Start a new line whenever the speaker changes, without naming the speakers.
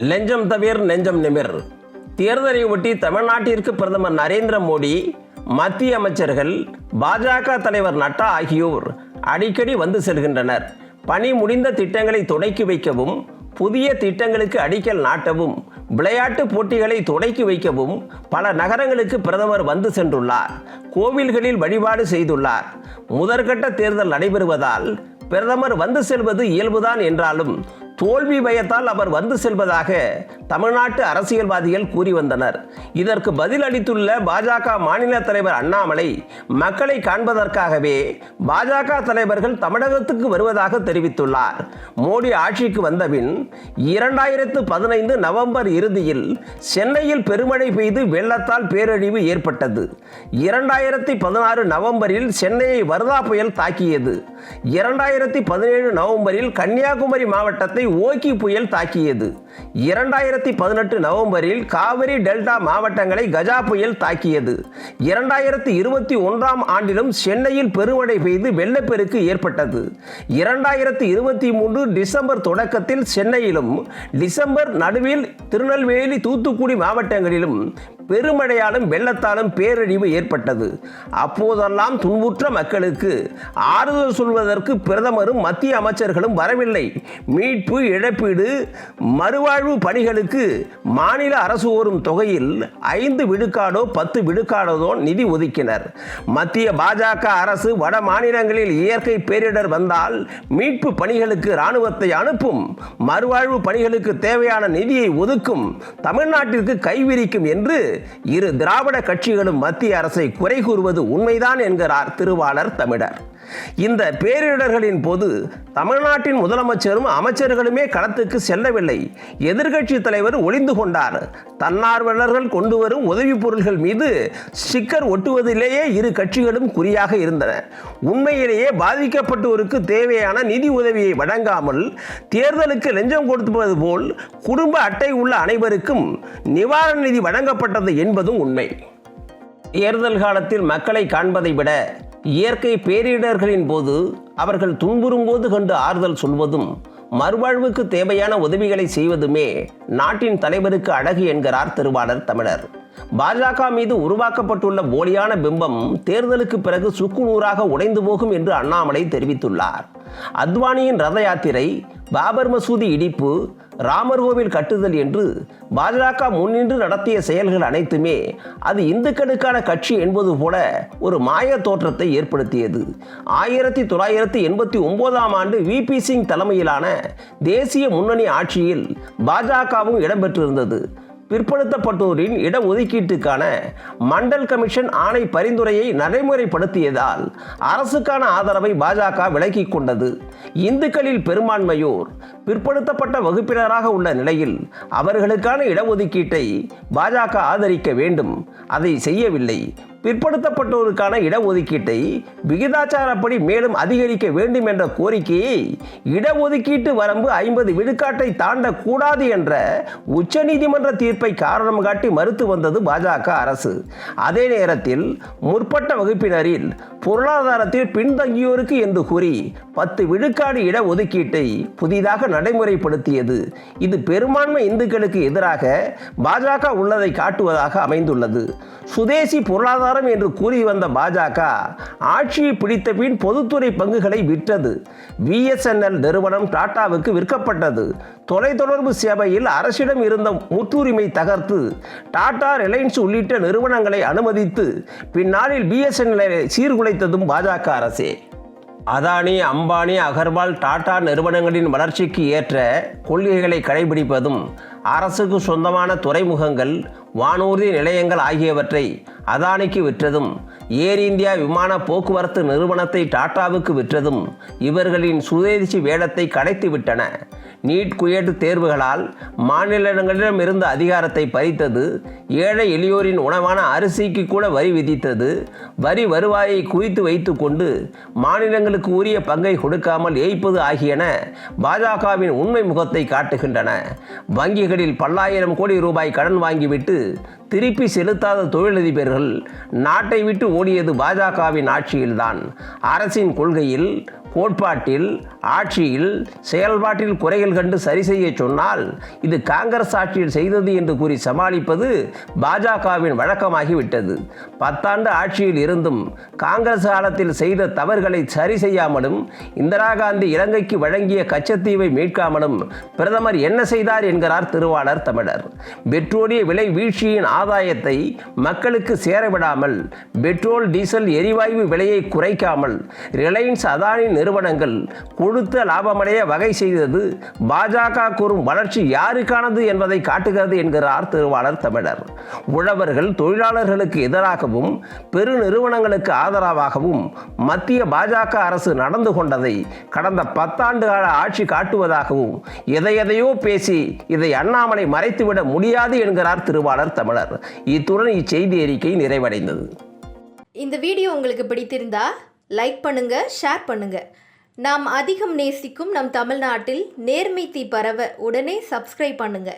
லெஞ்சம் தவிர நெஞ்சம் நிமிர். தேர்தலை ஒட்டி தமிழ்நாட்டிற்கு பிரதமர் நரேந்திர மோடி மத்திய அமைச்சர்கள் பாஜக தலைவர் நட்டா ஆகியோர் அடிக்கடி வந்து செல்கின்றனர். பணி முடிந்த திட்டங்களை தொடக்கி வைக்கவும் புதிய திட்டங்களுக்கு அடிக்கல் நாட்டவும் விளையாட்டு போட்டிகளை தொடக்கி வைக்கவும் பல நகரங்களுக்கு பிரதமர் வந்து சென்றுள்ளார். கோவில்களில் வழிபாடு செய்துள்ளார். முதற்கட்ட தேர்தல் நடைபெறுவதால் பிரதமர் வந்து செல்வது இயல்புதான் என்றாலும் தோல்வி பயத்தால் அவர் வந்து செல்வதாக தமிழ்நாட்டு அரசியல்வாதிகள் கூறி வந்தனர். இதற்கு பதில் அளித்துள்ள பாஜக மாநில தலைவர் அண்ணாமலை மக்களை காண்பதற்காகவே பாஜக தலைவர்கள் தமிழகத்துக்கு வருவதாக தெரிவித்துள்ளார். மோடி ஆட்சிக்கு வந்தபின் இரண்டாயிரத்து பதினைந்து நவம்பர் இறுதியில் சென்னையில் பெருமழை பெய்து வெள்ளத்தால் பேரழிவு ஏற்பட்டது. இரண்டாயிரத்தி பதினாறு நவம்பரில் சென்னையை வர்தா புயல் தாக்கியது. இரண்டாயிரத்தி பதினேழு நவம்பரில் கன்னியாகுமரி மாவட்டத்தை ஓக்கி புயல் தாக்கியது. இரண்டாயிரத்தி பதினெட்டு நவம்பரில் காவிரி டெல்டா மாவட்டங்களை கஜா புயல் தாக்கியது. இரண்டாயிரத்தி இருபத்தி ஒன்றாம் ஆண்டிலும் சென்னையில் பெருமழை பெய்து வெள்ளப்பெருக்கு ஏற்பட்டது. இரண்டாயிரத்தி இருபத்தி மூன்று டிசம்பர் தொடக்கத்தில் சென்னையிலும் டிசம்பர் நடுவில் திருநெல்வேலி தூத்துக்குடி மாவட்டங்களிலும் பெருமழையாலும் வெள்ளத்தாலும் பேரழிவு ஏற்பட்டது. அப்போதெல்லாம் துன்புற்ற மக்களுக்கு ஆறுதல் சொல்வதற்கு பிரதமரும் மத்திய அமைச்சர்களும் வரவில்லை. மீட்பு இழப்பீடு மறுவாழ்வு பணிகளுக்கு மாநில அரசு வரும் தொகையில் ஐந்து விழுக்காடோ பத்து விழுக்காடோ நிதி ஒதுக்கினர். மத்திய பாஜக அரசு வட மாநிலங்களில் இயற்கை பேரிடர் வந்தால் மீட்பு பணிகளுக்கு இராணுவத்தை அனுப்பும். மறுவாழ்வு பணிகளுக்கு தேவையான நிதியை ஒதுக்கும். தமிழ்நாட்டிற்கு கைவிரிக்கும் என்று இரு திராவிட கட்சிகளும் மத்திய அரசை குறை கூறுவது உண்மைதான் என்கிறார் திருவாளர் தமிழர். இந்த பேரிடர்களின் போது தமிழ்நாட்டின் முதலமைச்சரும் அமைச்சர்களுமே களத்துக்கு செல்லவில்லை. எதிர்க்கட்சி தலைவர் ஒளிந்து கொண்டார். தன்னார்வலர்கள் கொண்டு வரும் உதவிப் பொருள்கள் மீது ஸ்டிக்கர் ஒட்டுவதிலேயே இரு கட்சிகளும் குறியாக இருந்தன. உண்மையிலேயே பாதிக்கப்பட்டோருக்கு தேவையான நிதி உதவியை வழங்காமல் தேர்தலுக்கு லஞ்சம் கொடுப்பது போல் குடும்ப அட்டை உள்ள அனைவருக்கும் நிவாரண நிதி வழங்கப்பட்டது என்பதும் உண்மை. தேர்தல் காலத்தில் மக்களை காண்பதை விட இயற்கை பேரிடர்களின் போது அவர்கள் துன்புறும் போது கண்டு ஆறுதல் சொல்வதும் மறுவாழ்வுக்கு தேவையான உதவிகளை செய்வதுமே நாட்டின் தலைவருக்கு அழகு என்கிறார் திருவாளர் தமிழர். பாஜக மீது உருவாக்கப்பட்டுள்ள போலியான பிம்பம் தேர்தலுக்கு பிறகு சுக்குநூறாக உடைந்து போகும் என்று அண்ணாமலை தெரிவித்துள்ளார். அத்வானியின் ரத யாத்திரை பாபர் மசூதி இடிப்பு ராமர் கோவில் கட்டுதல் என்று பாஜக முன்னின்று நடத்திய செயல்கள் அனைத்துமே அது இந்துக்களுக்கான கட்சி என்பது போல ஒரு மாய தோற்றத்தை ஏற்படுத்தியது. ஆயிரத்தி தொள்ளாயிரத்தி எண்பத்தி ஒன்பதாம் ஆண்டு விபி சிங் தலைமையிலான தேசிய முன்னணி ஆட்சியில் பாஜகவும் இடம்பெற்றிருந்தது. பிற்படுத்தப்பட்டோரின் இடஒதுக்கீட்டுக்கான மண்டல் கமிஷன் ஆணை பரிந்துரையை நடைமுறைப்படுத்தியதால் அரசுக்கான ஆதரவை பாஜக விலக்கிக் கொண்டது. இந்துக்களில் பெரும்பான்மையோர் பிற்படுத்தப்பட்ட வகுப்பினராக உள்ள நிலையில் அவர்களுக்கான இடஒதுக்கீட்டை பாஜக ஆதரிக்க வேண்டும். அதை செய்யவில்லை. பிற்படுத்தப்பட்டோருக்கான இடஒதுக்கீட்டை விகிதாச்சாரப்படி மேலும் அதிகரிக்க வேண்டும் என்ற கோரிக்கையை இடஒதுக்கீட்டு வரம்பு ஐம்பது விழுக்காட்டை தாண்டக்கூடாது என்ற உச்சநீதிமன்ற தீர்ப்பை காரணம் காட்டி மறுத்து வந்தது பாஜக அரசு. அதே நேரத்தில் முற்பட்ட வகுப்பினரில் பொருளாதாரத்தில் பின்தங்கியோருக்கு என்று கூறி பத்து விழுக்காடு இடஒதுக்கீட்டை புதிதாக நடைமுறைப்படுத்தியது. இது பெரும்பான்மை இந்துக்களுக்கு எதிராக பாஜக உள்ளதை காட்டுவதாக அமைந்துள்ளது. சுதேசி பொருளாதார பொருளாதாரம் என்று கூறி வந்த பாஜக ஆட்சியை பிடித்த பின் பொதுத்துறை பங்குகளை விற்றது. பிஎஸ்என்எல் நிறுவனம் டாடாவுக்கு விற்கப்பட்டது. தொலைத்தொடர்பு சேவையில் அரசிடம் இருந்த முற்றுரிமை தகர்த்து டாடா ரிலையன்ஸ் உள்ளிட்ட நிறுவனங்களை அனுமதித்து பின்னாளில் பிஎஸ்என்எல்லை சீர்குலைத்ததும் பாஜக அரசே. அதானி அம்பானி அகர்வால் டாடா நிறுவனங்களின் வளர்ச்சிக்கு ஏற்ற கொள்கைகளை கடைபிடிப்பதும் அரசுக்கு சொந்தமான துறைமுகங்கள் வானூர்தி நிலையங்கள் ஆகியவற்றை அதானிக்கு விற்றதும் ஏர் இந்தியா விமான போக்குவரத்து நிறுவனத்தை டாட்டாவுக்கு விற்றதும் இவர்களின் சுதேசி வேடத்தை கடைத்து விட்டன நீட் குயேட் தேர்வுகளால் மாநிலங்களிடம் இருந்த அதிகாரத்தை பறித்தது ஏழை எளியோரின் உணவான அரிசிக்கு கூட வரி விதித்தது. வரி வருவாயை குவித்து வைத்துக்கொண்டு மாநிலங்களுக்கு உரிய பங்கை கொடுக்காமல் ஏய்ப்பது ஆகியன பாஜகவின் உண்மை முகத்தை காட்டுகின்றன. வங்கிகளில் பல்லாயிரம் கோடி ரூபாய் கடன் வாங்கிவிட்டு திருப்பி செலுத்தாத தொழிலதிபர்கள் நாட்டை விட்டு ஓடியது பாஜகவின் ஆட்சியில்தான். அரசின் கொள்கையில் கோட்பாட்டில் ஆட்சியில் செயல்பாட்டில் குறைகள் கண்டு சரி செய்ய சொன்னால் இது காங்கிரஸ் ஆட்சியில் செய்தது என்று கூறி சமாளிப்பது பாஜகவின் வழக்கமாகிவிட்டது. பத்தாண்டு ஆட்சியில் இருந்தும் காங்கிரஸ் காலத்தில் செய்த தவறுகளை சரி செய்யாமலும் இந்திரா காந்தி இலங்கைக்கு வழங்கிய கச்சத்தீவை மீட்காமலும் பிரதமர் என்ன செய்தார் என்கிறார் திருவாளர் தமிழர். பெட்ரோலிய விலை வீழ்ச்சியின் ஆதாயத்தை மக்களுக்கு சேரவிடாமல் பெட்ரோல் டீசல் எரிவாயு விலையை குறைக்காமல் ரிலையன்ஸ் அதானி நிறுவனங்கள் கொடுத்த லாபமடைய வகை செய்தது பாஜக கூறும் வளர்ச்சி யாருக்கானது என்பதை காட்டுகிறது என்கிறார் திருவாளர் தமிழர். உழவர்கள் தொழிலாளர்களுக்கு எதிராகவும் பெருநிறுவனங்களுக்கு ஆதரவாகவும் மத்திய பாஜக அரசு நடந்து கொண்டதை கடந்த பத்தாண்டு கால ஆட்சி காட்டுவதாகவும் எதையெதையோ பேசி இதை அண்ணாமலை மறைத்துவிட முடியாது என்கிறார் திருவாளர் தமிழர். இத்துடன் இச்செய்தி அறிக்கை நிறைவடைந்தது.
இந்த வீடியோ உங்களுக்கு பிடித்திருந்தா லைக் பண்ணுங்க ஷேர் பண்ணுங்க. நாம் அதிகம் நேசிக்கும் நம் தமிழ்நாட்டில் நேர்மை தீ பரவ உடனே சப்ஸ்கிரைப் பண்ணுங்க.